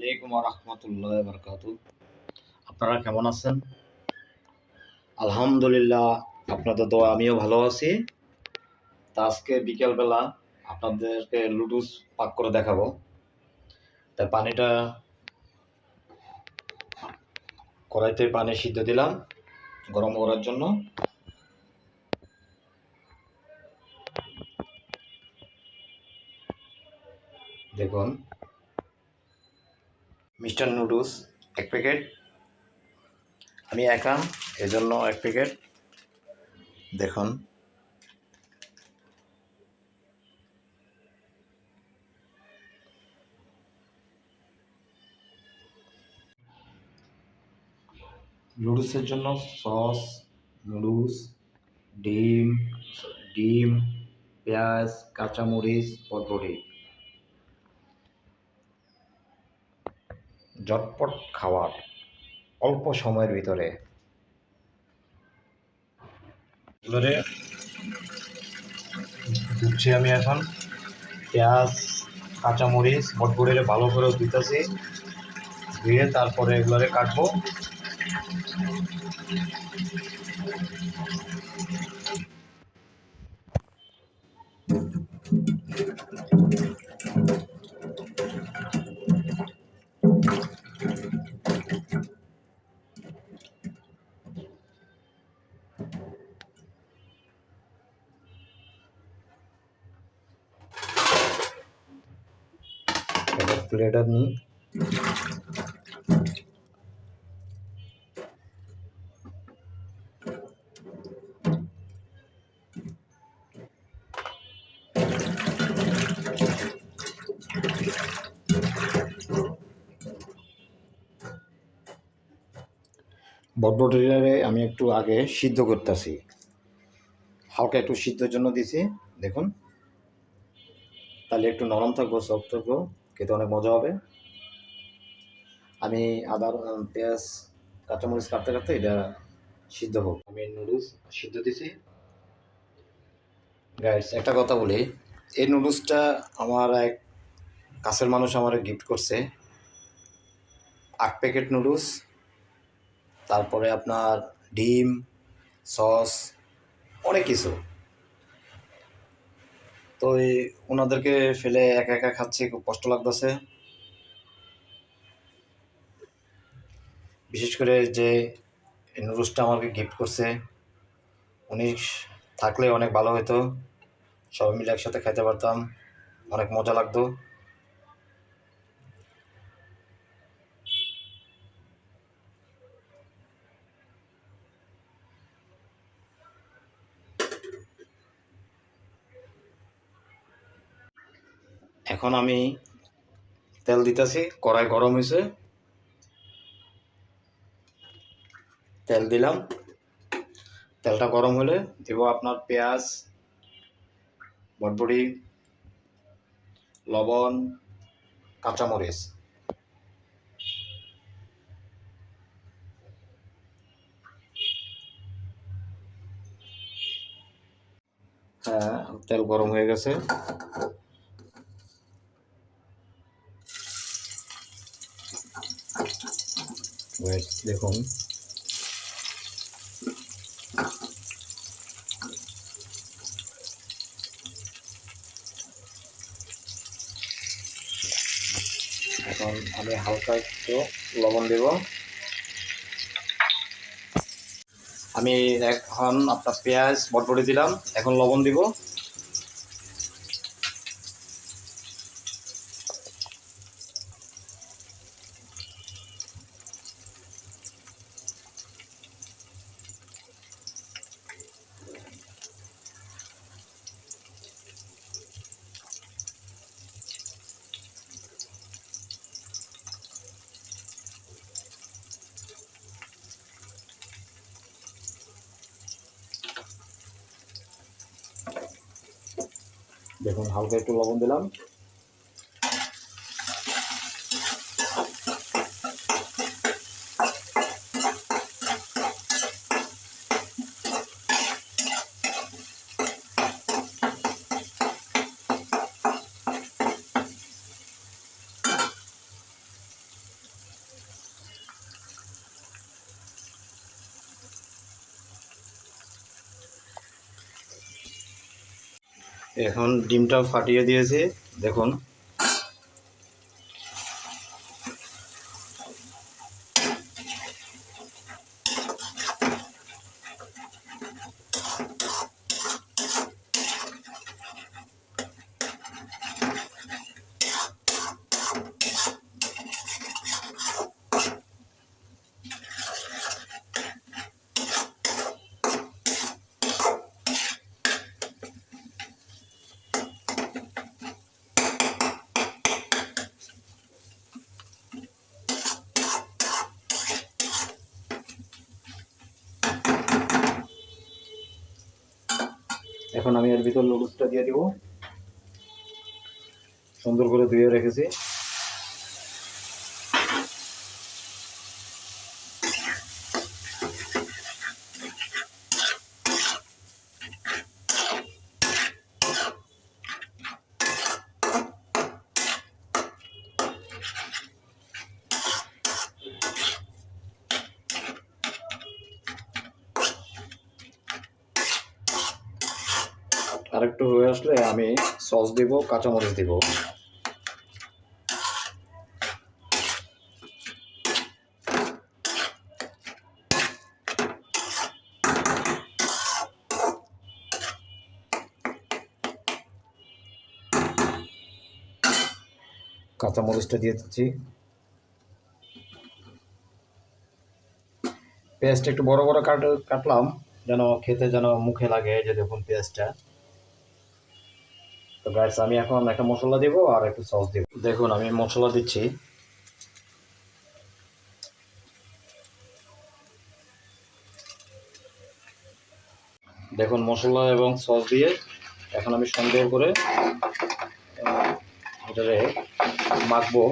আলাইকুম রহমতুল্লাহ বরকাত আপনারা কেমন আছেন? আলহামদুলিল্লাহ, আপনাদের দোয়া আমিও ভালো আছি। তা আজকে বিকেলবেলা আপনাদেরকে লুডুস পাক করে দেখাবো। পানিটা কড়াইতে পানি সিদ্ধ দিলাম গরম করার জন্য। দেখুন মিস্টার নুডলস এক প্যাকেট। আমি একা, এজন্য এক প্যাকেট। দেখুন। নুডলসের জন্য সস, নুডলস, ডিম ডিম, পেঁয়াজ, কাঁচামরিচ পটবড়ি ঝটপট খাওয়ার অল্প সময়ের ভিতরে। এবারে দিচ্ছি আমি এখন। পেঁয়াজ, কাঁচামরিচ বটবড়িরে ভালো করে দিতেছি ধুয়ে তারপরে এগুলোরে কাটবো। প্লেটার নিই। বটবটিটারে আমি একটু আগে সিদ্ধ করতেছি। হালকা একটু সিদ্ধর জন্য দিছি, দেখুন। তাহলে একটু নরম থাকব, সফট থাকব। খেতে অনেক মজা হবে। আমি আদা পেঁয়াজ কাঁচামরিচ কাটতে কাটতে এটা সিদ্ধ হোক। আমি নুডলস সিদ্ধ দিছি। গাইস একটা কথা বলি এই নুডলসটা আমার এক কাছের মানুষ আমার গিফট করছে। আট প্যাকেট নুডলস তারপরে আপনার ডিম সস অনেক কিছু। তো এই ওনাদেরকে ফেলে একা একা খাচ্ছি, খুব কষ্ট লাগতেছে। বিশেষ করে যে নুডলসটা আমাকে গিফট করছে, উনি থাকলে অনেক ভালো হতো সবাই মিলে একসাথে খাইতে পারতাম, অনেক মজা লাগতো। এখন আমি তেল দিতেছি, কড়াই গরম হয়েছে তেল দিলাম। তেলটা গরম হলে দেব আপনার পেঁয়াজ বটবড়ি লবণ, কাঁচামরিচ। হ্যাঁ তেল গরম হয়ে গেছে। দেখুন। এখন আমি হালকা একটু লবণ দেব। আমি এখন আপনার পেঁয়াজ বটবটি দিলাম, এখন লবণ দিব। দেখুন হালকা একটু লবণ দিলাম। এখন ডিমটা ফাটিয়ে দিয়েছি দেখুন। এখন আমি এর ভিতর নুডলসটা দিয়ে দিব। সুন্দর করে ধুয়ে রেখেছি। আরেকটু হয়ে আসলে আমি সস দিব, কাঁচামরিচ দিব। কাঁচামরিচটা দিয়ে দিচ্ছি। পেঁয়াজটা একটু বড় বড় কাট কাটলাম, যেন খেতে যেন মুখে লাগে যে দেখুন পেঁয়াজটা। তো গাইস আমি এখন একটা মশলা দেব আর একটু সস দেব। দেখুন, আমি মশলা দিচ্ছি। দেখুন, মশলা এবং সস দিয়ে এখন আমি সুন্দর করে এটারে মাখবো।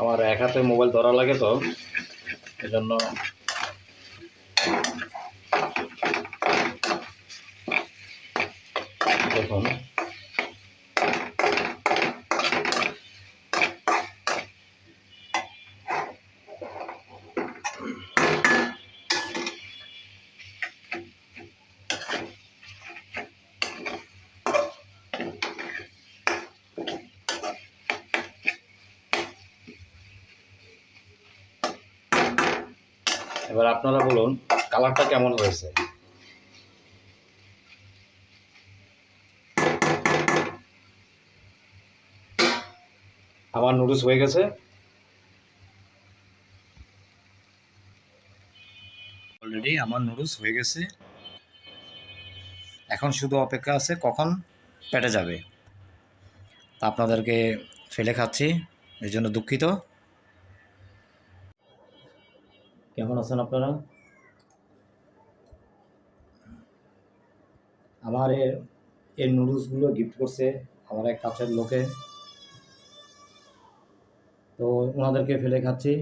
আমার এক হাতে মোবাইল ধরা লাগে তো, এজন্য দেখুন। এবার আপনারা বলুন কালারটা কেমন হয়েছে? আমার নুডলস হয়ে গেছে। অলরেডি আমার নুডলস হয়ে গেছে। এখন শুধু অপেক্ষা আছে কখন পেটে যাবে। তা আপনাদেরকে ফেলে খাচ্ছি, এই জন্য দুঃখিত। কেমন আছেন আপনারা? আমার এ- এই নুডলসগুলো গিফট করছে আমার এক কাছের লোকে। তো ওনাদেরকে ফেলে খাচ্ছি।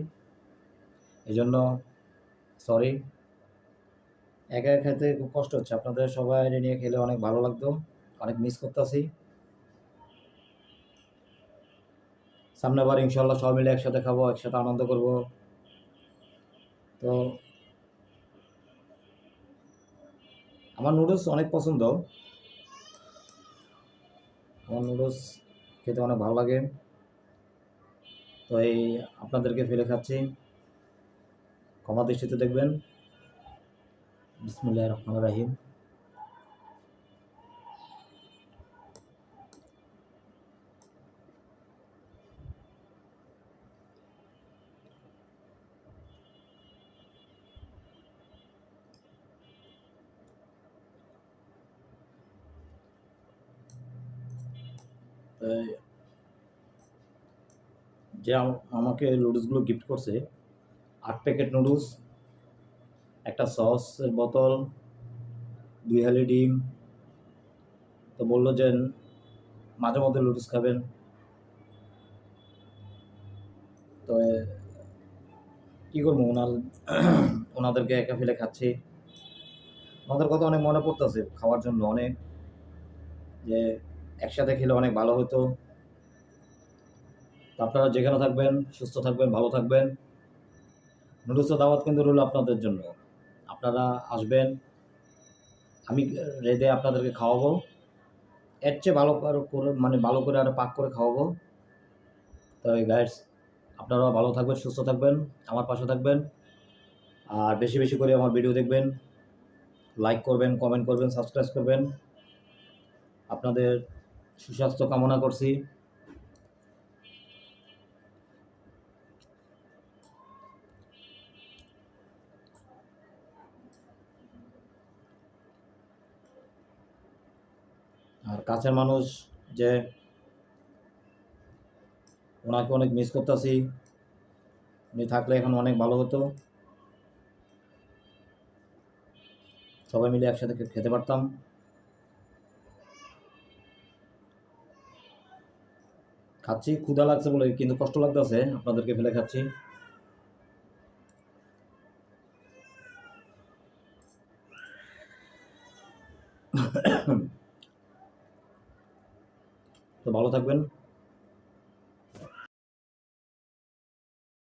এই জন্য সরি একা খেতে খুব কষ্ট হচ্ছে। আপনাদের সবাই নিয়ে খেলে অনেক ভালো লাগতো। অনেক মিস করতেছি। সামনে সামনেবার ইনশাল্লাহ সবাই মিলে একসাথে খাব, একসাথে আনন্দ করব। তো আমার নুডলস অনেক পছন্দ। আমার নুডলস খেতে অনেক ভালো লাগে। তো এই আপনাদেরকে ফেলে খাচ্ছি। ক্ষমা দৃষ্টিতে দেখবেন। বিসমুল্লাহ রহমান রাহিম। তাই যে আম- আমাকে নুডলসগুলো গিফট করছে, আট প্যাকেট নুডলস একটা সসের বোতল, দুই হালি ডিম। তো বলল যে, মাঝে মধ্যে নুডলস খাবেন। তো কী করব? ওনার, ওনাদেরকে একা ফেলে খাচ্ছি। ওনাদের কথা অনেক মনে পড়তেছে, খাওয়ার জন্য অনেক। যে, একসাথে খেলে অনেক ভালো হতো। আপনারা যেখানে থাকবেন, সুস্থ থাকবেন, ভালো থাকবেন। নুডলসের দাওয়াত কিন্তু রইল আপনাদের জন্য। আপনারা আসবেন, আমি রেঁধে আপনাদেরকে খাওয়াবো। এর চেয়ে ভালো করে মানে ভালো করে আরও পাক করে খাওয়াবো। তাই গাইডস আপনারাও ভালো থাকবেন, সুস্থ থাকবেন, আমার পাশে থাকবেন। আর বেশি বেশি করে আমার ভিডিও দেখবেন। লাইক করবেন কমেন্ট করবেন সাবস্ক্রাইব করবেন। আপনাদের সুস্বাস্থ্য কামনা করছি। আর কাছের মানুষ যে ওনাকে অনেক মিস করতেছি, উনি থাকলে এখন অনেক ভালো হতো। সবাই মিলে একসাথে খেতে পারতাম। খাচ্ছি, ক্ষুধা লাগছে বলে, কিন্তু কষ্ট লাগতেছে, আপনাদেরকে ফেলে খাচ্ছি তো ভালো থাকবেন